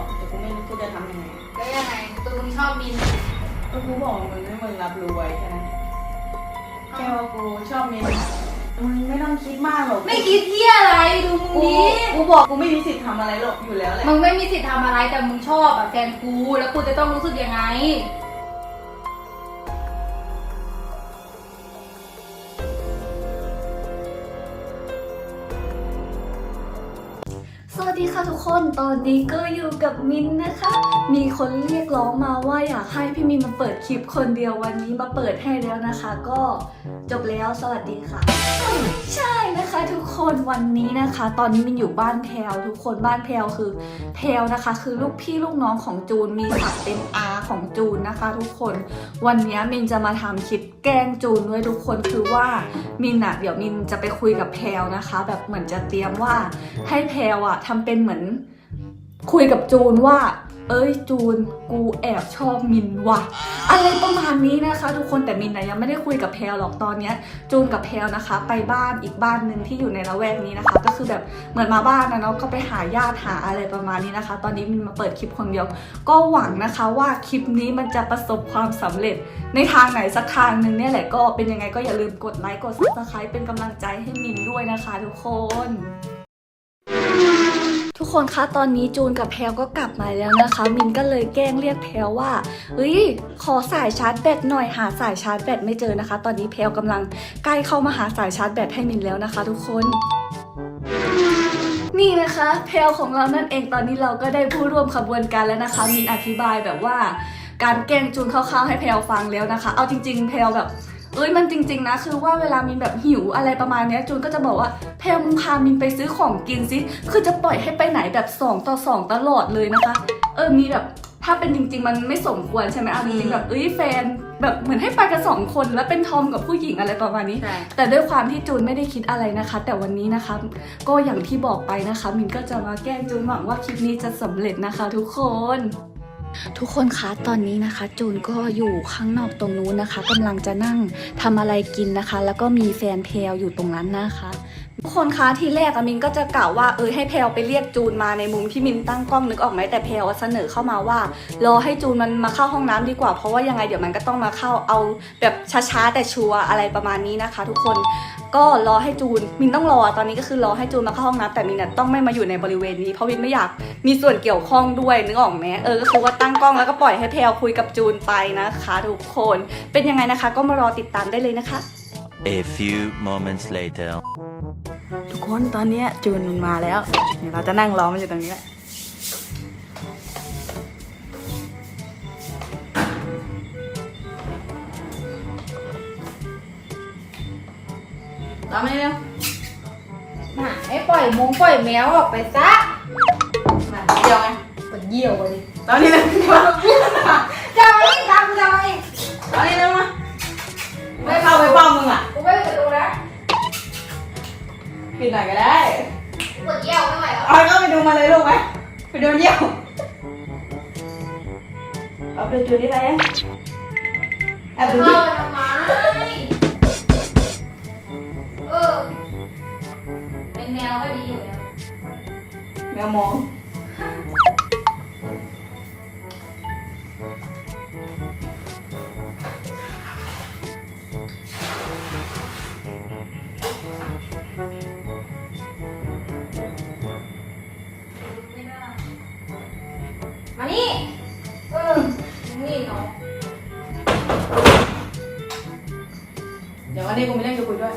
บอกแต่กูไม่รู้กูจะทำยังไงแล้วยังไงตัวมึงชอบมินก็กูบอกมึงให้มึงรับรู้ไว้แค่นั้นแค่ว่ากูชอบมินมึงไม่ต้องคิดมากหรอกไม่คิดเที่ยอะไรดูมึงกูดิกูบอกกูไม่มีสิทธิ์ทำอะไรหรอกอยู่แล้วแหละมึงไม่มีสิทธิ์ทำอะไรแต่มึงชอบอะแฟนกูแล้วกูจะต้องรู้สึกยังไง ดีค่ะทุกคนตอนนี้ก็อยู่กับมินนะคะ มีคนเรียกร้องมาว่าอยากให้พี่มินมาเปิดคลิปคนเดียววันนี้มาเปิดให้แล้วนะคะ ก็ จบแล้วสวัสดีค่ะ ใช่นะคะทุกคนวันนี้นะคะ ตอนนี้มินอยู่บ้านแพลวทุกคนบ้านแพลวคือแพลวนะคะ คือลูกพี่ลูกน้องของจูนมีศักดิ์เป็นอาของจูนนะคะ ทุกคนวันนี้มินจะมาทำคลิปแกล้งจูนด้วยทุกคนคือว่ามินอะเดี๋ยวมินจะไปคุยกับแพลวนะคะ แบบเหมือนจะเตรียมว่าให้แพลวอะทำเป็นเหมือนคุยกับจูนว่า เอ้ยจูนกูแอบชอบมินว่ะอะไรประมาณนี้นะคะ ทุกคนแต่มินนะยังไม่ได้คุยกับแพลหรอกตอนเนี้ย จูนกับแพลนะคะ ไปบ้านอีกบ้านหนึ่งที่อยู่ในละแวกนี้นะคะ ก็คือแบบเหมือนมาบ้านนะเนาะก็ไปหาญาติหาอะไรประมาณนี้นะคะ ตอนนี้มินมาเปิดคลิปคนเดียว ก็หวังนะคะว่าคลิปนี้มันจะประสบความสำเร็จ ในทางไหนสักทางหนึ่งเนี่ยแหละก็เป็นยังไงก็อย่าลืมกดไลค์กด subscribe เป็นกำลังใจให้มินด้วยนะคะ ทุกคน ทุกคนคะตอนนี้จูนกับแพลวก็กลับมาแล้วนะคะ มินก็เลยแกล้งเรียกแพลวว่าเฮ้ยขอสายชาร์จแบตหน่อยหาสายชาร์จแบตไม่เจอนะคะ ตอนนี้แพลวกำลังใกล้เข้ามาหาสายชาร์จแบตให้มินแล้วนะคะ ทุกคนนี่นะคะแพลวของเรานั่นเองตอนนี้เราก็ได้ผู้ร่วมขบวนการแล้วนะคะมินอธิบายแบบว่า การแกล้งจูนคร่าวๆให้แพลวฟังแล้วนะคะ เอาจริง ๆ แพลวแบบ อ้ยมันจริง ๆ นะ คือว่าเวลามินแบบหิวอะไรประมาณเนี้ยจูนก็จะบอกว่าแพลมึงพามินไปซื้อของกินสิคือจะปล่อยให้ไปไหนแบบ 2 ต่อ 2 ตลอดเลยนะคะ เออมีแบบถ้าเป็นจริง ๆ มันไม่สมควรใช่ไหมเอาจริงๆแบบเอ้ยแฟนแบบเหมือนให้ไปกันสองคนแล้วเป็นทอมกับผู้หญิงอะไรประมาณนี้ ใช่ แต่ด้วยความที่จูนไม่ได้คิดอะไรนะคะ แต่วันนี้นะคะ ก็อย่างที่บอกไปนะคะ มินก็จะมาแกล้งจูนหวังว่าคลิปนี้จะสำเร็จนะคะ ทุกคน ทุกคนคะตอนนี้นะคะ จูนก็อยู่ข้างนอกตรงนู้นนะคะกำลังจะนั่งทำอะไรกินนะคะ แล้วก็มีแฟนเพลอยู่ตรงนั้นนะคะ ทุกคนคะทีแรกอะมินก็จะกล่าวว่าเออให้แพลไปเรียกจูนมาในมุมที่มินตั้งกล้องนึกออกไหมแต่แพลเสนอเข้ามาว่ารอให้จูนมันมาเข้าห้องน้ำดีกว่า เพราะว่ายังไงเดี๋ยวมันก็ต้องมาเข้าเอาแบบช้าๆแต่ชัวร์อะไรประมาณนี้นะคะ ทุกคน ก็รอให้จูนมินต้องรอตอนนี้ก็คือรอให้จูนมาเข้าห้องน้ำแต่มินน่ะต้องไม่มาอยู่ในบริเวณนี้เพราะมินไม่อยากมีส่วนเกี่ยวข้องด้วยนึกออกไหมเออก็คือว่าตั้งกล้องแล้วก็ปล่อยให้แพลคุยกับจูนไปนะคะทุกคนเป็นยังไงนะคะ ก็มารอติดตามได้เลยนะคะ A few moments later. ทุกคนตอนเนี้ยจูนมันมาแล้วเดี๋ยวเราจะนั่งรอมันอยู่ตรงนี้แหละ รอไม่เร็วหาให้ปล่อยมงปล่อยแมวออกไปซะมาเดียวไงปวดเยี่ยวเลยตอนนี้เลยจะมาอีกทำจะมาอีกตอนนี้เลยมาไม่เข้าไปป้อมมึงอะกูไม่เปิดดูนะปิดหน่อยก็ได้ปวดเยี่ยวไม่ไหวแล้วเอาก็ไปดูมาเลยลูกไหมไปดูเยี่ยวเอาไปดูนี่ไปยังแอบดูดิเข้าไปทำไม เออ เป็นแมวก็ดีอยู่แล้วแมวมอง ไม่ได้มานี่ เออนี่เนาะ เดี๋ยววันนี้กูไม่เล่นกับคุยด้วย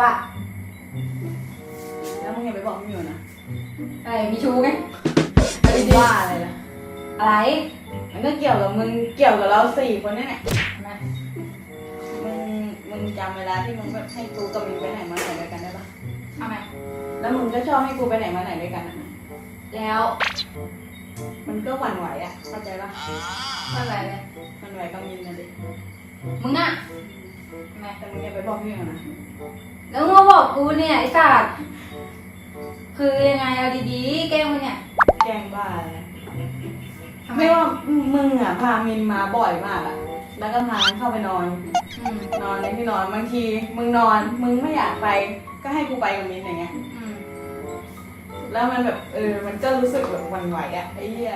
ว่า แล้วมึงอย่าไปบอกมึงอยู่นะอะไรมีชูไงไอ้ว่าอะไรล่ะ อะไร มันก็เกี่ยวกับมึง เกี่ยวกับเราสี่คนนี่แหละทำไมมึง มึงจำเวลาที่มึงแบบให้กูกับมินไปไหนมาไหนด้วยกันได้ปะทำไมแล้วมึงก็ชอบให้กูไปไหนมาไหนด้วยกันอะแล้ว มันก็หวั่นไหวอะ เข้าใจปะอะไรเลยหวั่นไหวกับมินนะดิมึงอะทำไมแต่มึงอย่าไปบอกพี่อยู่นะ แล้วมึงมาบอกกูเนี่ยไอ้สัตว์คือยังไงเอาดีๆ แกล้งมึงเนี่ย แกล้งบ้าอะไรทำไมไม่ว่ามึงอะพามินมาบ่อยมากอะ แล้วก็พาเข้าไปนอน อืมนอนในที่นอนบางทีมึงนอนมึงไม่อยากไป ก็ให้กูไปกับมินอย่างเงี้ย อืมแแล้วมันแบบเออ มันก็รู้สึกแบบหวั่นไหวอะไอ้เหี้ย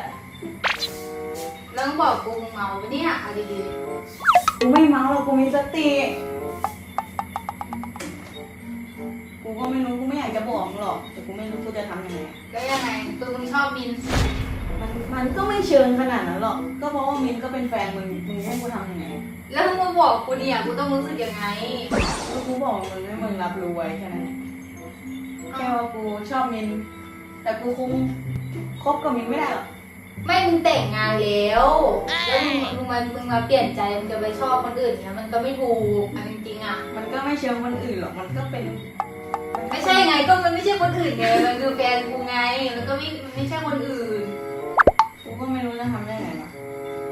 แล้วมึงบอกกูมึงเมาปะเนี่ยเอาดีกูไม่เมาหรอกกูมีสติ กูก็ไม่รู้กูไม่อยากจะบอกมึงหรอก แต่กูไม่รู้กูจะทำยังไงๆแล้วยังไงตัวมึงชอบมิน มันมันก็ไม่เชิงขนาดนั้นหรอก ก็เพราะว่ามินก็เป็นแฟนมึง มึงให้กูทำยังไงแล้วมึงมาบอกกูเนี่ยกูต้องรู้สึกยังไง ก็กูบอกมึงให้มึงรับรู้ไว้แค่นั้นเองแค่ว่ากูชอบมิน แต่กูคงคบกับมินไม่ได้หรอก ไม่มึงแต่งงานแล้วแล้วมึงมึงมามึงมาเปลี่ยนใจมึงจะไปชอบคนอื่นเนี่ยมันก็ไม่ถูกอันจริงๆอะ มันก็ไม่เชิงคนอื่นหรอก มันก็เป็นนก็ ไม่ใช่ไงก็มันไม่ใช่คนอื่นไงมันคือแฟนกูไงมันก็ไม่มันไม่ใช่คนอื่น กูก็ไม่รู้จะทำได้ไงวะ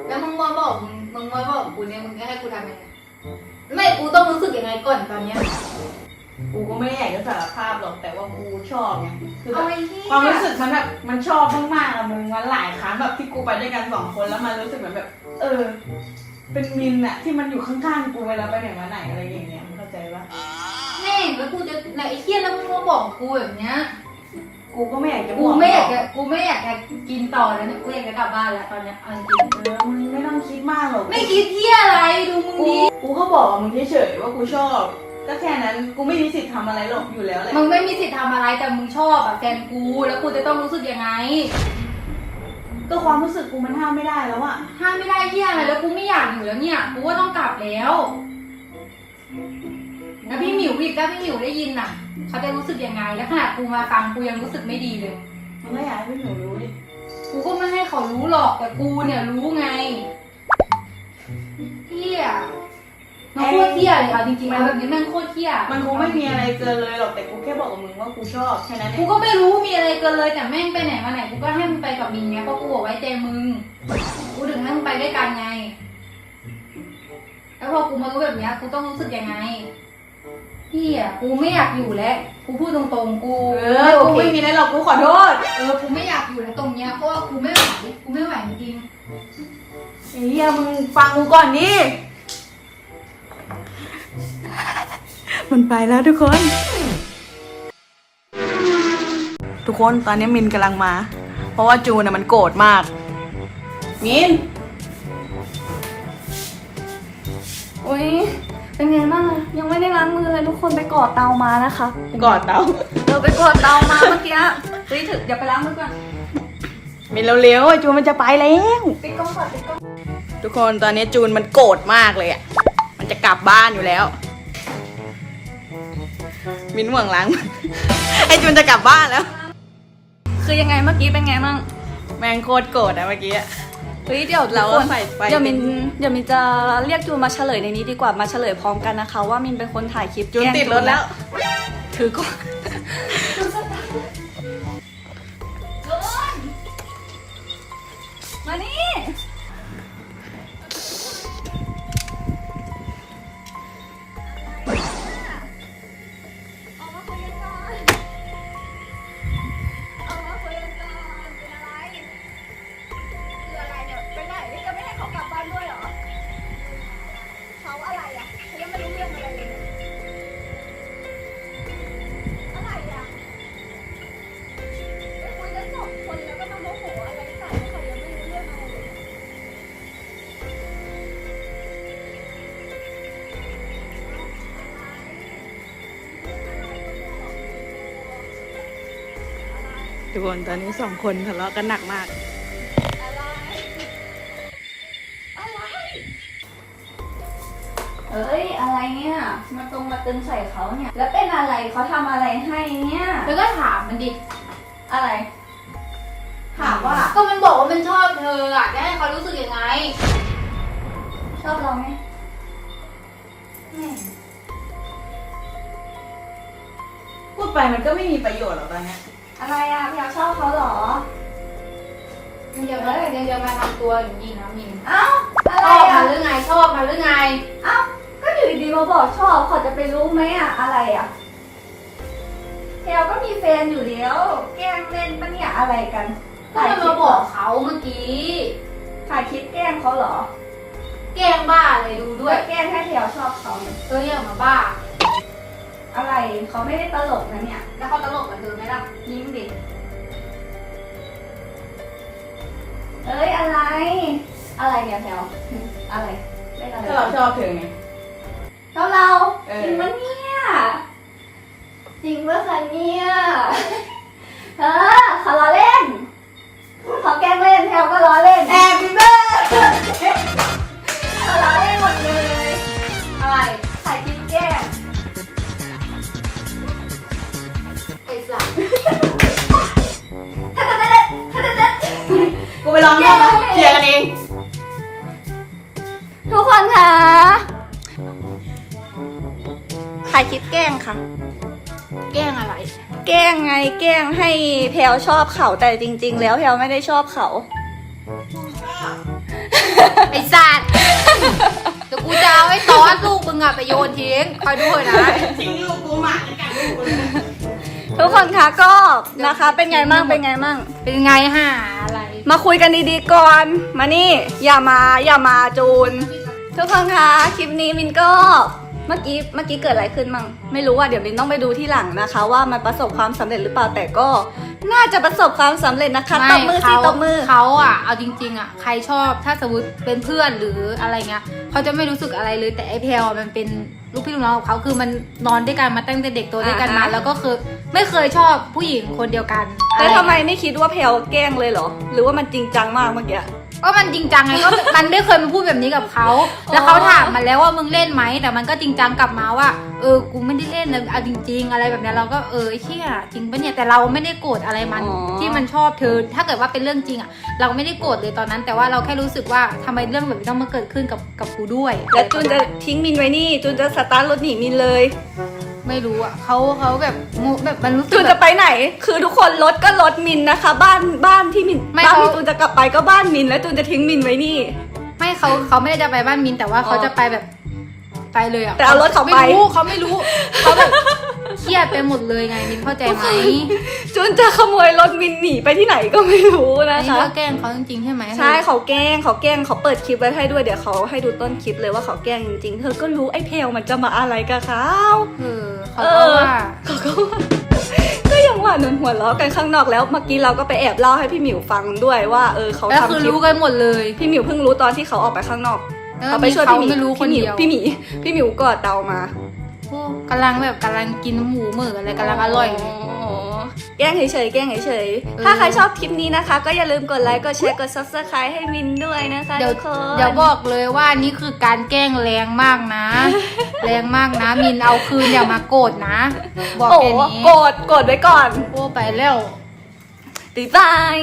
แล้วมึงมาบอกมึงมึงมาบอกกูเนี่ยมึงจะให้กูทำยังไงไม่กูต้องรู้สึกยังไงก่อนตอนเนี้ยกูก็ไม่ได้อยากจะสารภาพหรอกแต่ว่ากูชอบไงคือแบเอาบไอ้ที่ความรู้สึกมันแบบมันชอบมากๆอะมึงมันหลายครั้งแบบที่กูไปด้วยกันสองคนแล้วมันรู้สึกเหมือนแบบ เออ เป็นมินอะที่มันอยู่ข้างๆกูเวลาไปไหนมาไหนอะไรอย่างเงี้ยมึงเข้าใจปะ แม่งแล้วกูจะแล้วไอ้เที่ยแล้วมึงมาบอกกูแบบเนี้ย กูก็ไม่อยากจะบกูอกไม่อยากจะกูไม่อยากจะกินต่อแล้วเนี่ยกูอยากจะกลับบ้านแล้วตอนเนี้ยเอาจริงเออมึงไม่ต้องคิดมากหรอกไม่คิดเที่ยอะไรดูมึงกูดิกูก็บอกมึงเฉยๆว่ากูชอบ ก็แค่นั้น กูไม่มีสิทธิ์ทำอะไรหรอกอยู่แล้วแหละมึงไม่มีสิทธิ์ทำอะไรแต่มึงชอบอะแฟนกูแล้วกูจะต้องรู้สึกยังไง ก็ความรู้สึกกูมันห้ามไม่ได้แล้วอะห้ามไม่ได้เที่ยอะไรแล้วกูไม่อยากอยู่แล้วเนี่ยกูว่าต้องกลับแล้ว แล้วพี่หมิวอีกถ้าพี่หมิวได้ยินน่ะ เขาจะรู้สึกยังไง แล้วขนาดกูมาฟังกูยังรู้สึกไม่ดีเลยมึงก็อยากให้พี่หนูรู้ดิกูก็ไม่ให้เขารู้หรอกแต่กูเนี่ยรู้ไงเที่ยมันโคตรเที่ยเลยเอาจริงๆแล้วแบบนี้แม่งโคตรเที่ยมันคงไม่มีอะไรเกินเลยหรอกแต่กูแค่บอกกับมึงว่ากูชอบแค่นั้นเอกูงก็ไม่รู้มีอะไรเกินเลยแต่แม่งไปไหนมาไหนกูก็ให้มึงไปกับมินไงเพราะกูบอกไว้ใจมึงกูถึงให้มึงไปด้วยกันไง แล้วพอกูมารู้แบบเนี้ยกูต้องรู้สึกยังไง พี่อะกูไม่อยากอยู่แล้วกูพูดตรงๆกูเออกูไม่มีอะไรหรอกกูขอโทษเออกูไม่อยากอยู่แล้วตรงเนี้ยเพราะว่ากูไม่ไหวกูไม่ไหวจริงไอ้เหี้ยมึงฟังกูก่อนดิมันไปแล้วทุกคน ทุกคนตอนนี้มินกำลังมา เพราะว่าจูนน่ะมันโกรธมาก มิน อุ้ย เป็นไงบ้างอะยังไม่ได้ล้างมือเลยทุกคนไปกอดเตามานะคะกอดเตาเราไปกอดเตามาเมื่อกี้เฮ้ยถึงเดี๋ยวไปล้างมือก่อนมินเร็วๆไอ้จูนมันจะไปแล้วปิดกล้องก่อนปิดกล้องทุกคนตอนนี้จูนมันโกรธมากเลยอะมันจะกลับบ้านอยู่แล้ว มินห่วงล้างมือไอ้จูนจะกลับบ้านแล้ว คือยังไงเมื่อกี้เป็นไงบ้างแมงโคตรโกรธอะเมื่อกี้อะ เฮ้ยเดี๋ยวเราทุกคนใส่ไป เดี๋ยวมินเดี๋ยวมินจะเรียกจูนมาเฉลยในนี้ดีกว่ามาเฉลยพร้อมกันนะคะ ว่ามินเป็นคนถ่ายคลิปจูนแกล้งติดรถแล้ว ถือก่อน ทุกคนตอนนี้สองคนทะเลาะกันหนักมากอะไรอะไรเอ้ยอะไรเนี่ยมาตรงมาตึงใส่เขาเนี่ย แล้วเป็นอะไรเขาทำอะไรให้เนี่ยๆแล้วก็ถามมันดิ อะไร ถามว่าก็มันบอกว่ามันชอบเธออะจะให้เขารู้สึกยังไง ชอบเราไหมแม่พูดไปมันก็ไม่มีประโยชน์หรอกตอนเนี้ย อะไรอะพี่อยากชอบเขาเหรอมันจะมายังจะมาทำตัวอย่างนี้นะมินเอ้าอะชไรอบมาอะหรือไงชอบมาหรือไง เอ้าก็อยู่ดีๆมาบอกชอบเขาจะไปรู้ไหมอะอะไรอะแพลก็มีแฟนอยู่แล้ว แกล้งเล่นปะเนี่ยอะไรกันก็มันมาบอกเขาเมื่อกี้ ถ่ายคลิปแกล้งเขาเหรอแกล้งบ้าอะไรดูด้ด้ววยยแกล้งให้แพลชอบเขาเนี่ยเอออย่ามาบ้า อะไรเขาไม่ได้ตลกนะเนี่ย แล้วเขาตลกกับเธอไหมล่ะยิ้มดิเอ้ยอะไร อะไรเนี่ยแถวอะไรไม่อะไรก็เราชอบเธอไงก็เราจริงมะเนี่ยจริงปะคะเนี่ย ถ่ายคลิปแกล้งค่ะ แกล้งอะไร แกล้งไงแกล้งให้แพลวชอบเขาแต่จริง ๆ แล้วแพลวไม่ได้ชอบเขา ไอ้สัตว์เดี๋ยวกูจะเอาไอ้ตอนลูกมึงอะไปโยนทิ้งคอยดูเถอะนะ ทิ้งลูกกูหมาในกันลูกกูเลยทุกคนคะก็นะคะ เป็นไงมั่งเป็นไงมั่ง เป็นไงหาอะไร มาคุยกันดีๆก่อน มานี่ อย่ามาอย่ามาจูน ทุกคนคะคลิปนี้มินก็เมื่อกี้เมื่อกี้เกิดอะไรขึ้นมั่งไม่รู้ว่าเดี๋ยวมินต้องไปดูที่หลังนะคะ ว่ามันประสบความสำเร็จหรือเปล่าแต่ก็ น่าจะประสบความสำเร็จนะคะตบมือสิเขาตบมือ เขาอะ เอาจริง ๆ อะ ใครชอบถ้าสมมติเป็นเพื่อนหรืออะไรเงี้ยเขาจะไม่รู้สึกอะไรเลยแต่ไอเพลอะมันเป็นลูกพี่ลูกน้องของเขาคือมันนอนด้วยกันมาตั้งแต่เด็กโตด้วยกันมา อ่าฮะ แล้วก็คือไม่เคยชอบผู้หญิงคนเดียวกันแต่อะรทำไมไม่คิดว่าแพลวแกล้งเลยเหรอ หรือว่ามันจริงจังมากเมื่อกี้ ก็มันจริงจังไงก็มันไม่เคยมาพูดแบบนี้กับเขาแล้วเขาถามมาแล้วว่ามึงเล่นไหมแต่มันก็จริงจังกลับมาว่า เออกูไม่ได้เล่นนะเอาจริง ๆ อะไรแบบเนี้ยเราก็เออไอ้เชี่ยจริงปะเนี่ยแต่เราไม่ได้โกรธอะไรมัน อ๋อ ที่มันชอบเธอ ถ้าเกิดว่าเป็นเรื่องจริงอะ เราไม่ได้โกรธเลยตอนนั้น แต่ว่าเราแค่รู้สึกว่าทำไมเรื่องแบบนี้ต้องมาเกิดขึ้นกับกับกูด้วย แล้วจูนจะทิ้งมินไว้นี่จูนจะสตาร์ทรถหนีมินเลย ไม่รู้อะเขาเขาแบบมุแบบมันรู้สึจูกนแบจะบ ไปไหน คือทุกคนรถก็รถมินนะคะ บ้านบ้านที่มินไม่บ้านที่เขาจูนจะกลับไปก็บ้านมิน แล้วจูนจะทิ้งมินไว้นี่ ไม่เขาเขาไม่ได้จะไปบ้านมินแต่ว่าเขาอ๋อจะไปแบบไปเลยอะแต่เอารถเขาไป ไม่รู้เขาไม่รู้เขาแบบ เครียดไปหมดเลยไงมินเข้าใจไหมจูนจะขโมยรถมินหนีไปที่ไหนก็ไม่รู้นะนี่คะ ก็แกล้งเขาจริงๆใช่ไหมใช่เขาแกล้งเขาแกล้งเขาเปิดคลิปไว้ให้ด้วยเดี๋ยวเขาให้ดูต้นคลิปเลยว่าเขาแกล้งจริงๆเธอก็รู้ไอ้เพลมันจะมาอะไรกับเขาเออเขาก็ว่าเขาก็ว่าก็ยังว่าหนุนหัวเราะกันข้างนอกแล้วเมื่อกี้เราก็ไปแอบเล่าให้พี่หมิวฟังด้วยว่าเออเขาแล้วทำคือคลิปรู้กันหมดเลย พี่หมิวเพิ่งรู้ตอนที่เขาออกไปข้างนอกแล้วเขาไปช่วยเขาพี่หมิวไม่รู้คนพี่หมิเดียว พี่หมีพี่หมิวกอดเตามา โอ้กำลังแบบกำลังกินหมูเหมืออะไรกำลังอร่อยเลยแกล้งเฉยๆแกล้งเฉยเออๆถ้าใครชอบคลิปนี้นะคะ ก็อย่าลืมกดไลค์ กดแชร์ กด subscribe ให้มินด้วยนะคะเดี๋ยวทุกคนเดี๋ยวบอกเลยว่านี่คือการแกล้งแรงมากนะ แรงมากนะ มินเอาคืนอย่ามาโกรธนะ บอกโอ้แค่นี้โกรธโกรธไว้ก่อน โอ้ไปแล้ว บ๊ายบาย